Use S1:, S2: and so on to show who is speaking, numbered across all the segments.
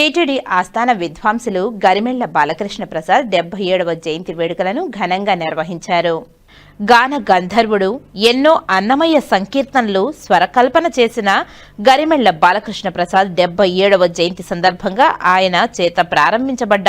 S1: TTD ఆస్థాన విద్వాంసులు గరిమెళ్ళ బాలకృష్ణ ప్రసాద్ డెబ్బై ఏడవ జయంతి వేడుకలను ఘనంగా నిర్వహించారు. గాన గంధర్వుడు ఎన్నో అన్నమయ్య సంకీర్తనలు స్వరకల్పన చేసిన గరిమెళ్ళ బాలకృష్ణ ప్రసాద్ డెబ్బై ఏడవ జయంతి సందర్భంగా ఆయన చేత ప్రారంభించబడ్డ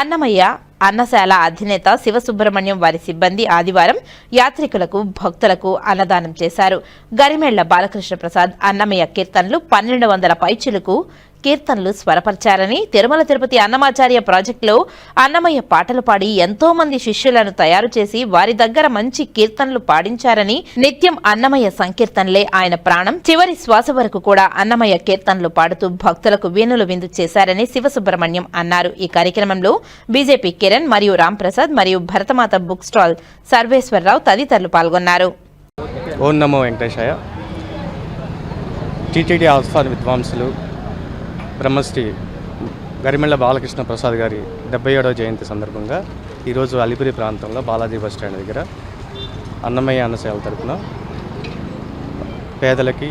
S1: అన్నమయ్య అన్నశాల అధినేత శివసుబ్రహ్మణ్యం వారి సిబ్బంది ఆదివారం యాత్రికులకు భక్తులకు అన్నదానం చేశారు. గరిమెళ్ళ బాలకృష్ణ ప్రసాద్ అన్నమయ్య కీర్తనలు పన్నెండు వందల పైచులకు కీర్తనలు స్వరపరిచారని తిరుమల తిరుపతి అన్నమాచార్య ప్రాజెక్టులో అన్నమయ్య పాటలు పాడి ఎంతో మంది శిష్యులను తయారు చేసి వారి దగ్గర మంచి కీర్తనలు పాడించారని నిత్యం అన్నమయ్య సంకీర్తనలే ఆయన ప్రాణం. చివరి శ్వాస వరకు కూడా అన్నమయ్య కీర్తనలు పాడుతూ భక్తులకు వీణులు విందు చేశారని శివసుబ్రహ్మణ్యం అన్నారు. ఈ కార్యక్రమంలో బీజేపీ కిరణ్ మరియు రాంప్రసాద్ మరియు భరతమాత బుక్ స్టాల్ సర్వేశ్వరరావు తదితరులు పాల్గొన్నారు.
S2: ఓం నమో వెంకటేశాయ. టీటీడీ ఆస్థాన విద్వాంసులు బ్రహ్మశ్రీ గరిమెళ్ళ బాలకృష్ణ ప్రసాద్ గారి డెబ్బై ఏడవ జయంతి సందర్భంగా ఈరోజు అలిపిరి ప్రాంతంలో బాలాజీ బస్ స్టాండ్ దగ్గర అన్నమయ్య అన్నసేవల తరపున పేదలకి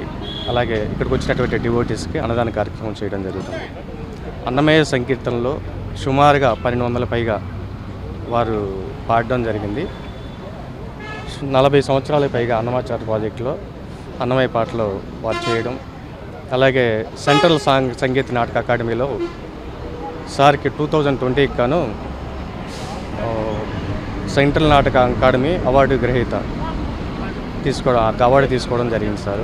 S2: అలాగే ఇక్కడికి వచ్చినటువంటి డివోటీస్కి అన్నదాన కార్యక్రమం చేయడం జరుగుతుంది. అన్నమయ్య సంకీర్తనలో సుమారుగా పన్నెండు వందల పైగా వారు పాడడం జరిగింది. నలభై సంవత్సరాల పైగా అన్నమాచార ప్రాజెక్టులో అన్నమయ్య పాటలు వారు చేయడం అలాగే సెంట్రల్ సాంగ్ సంగీత నాటక అకాడమీలో సార్కి టూ థౌజండ్ ట్వంటీకి గాను సెంట్రల్ నాటక అకాడమీ అవార్డు గ్రహీత తీసుకోవడం అవార్డు తీసుకోవడం జరిగింది సార్.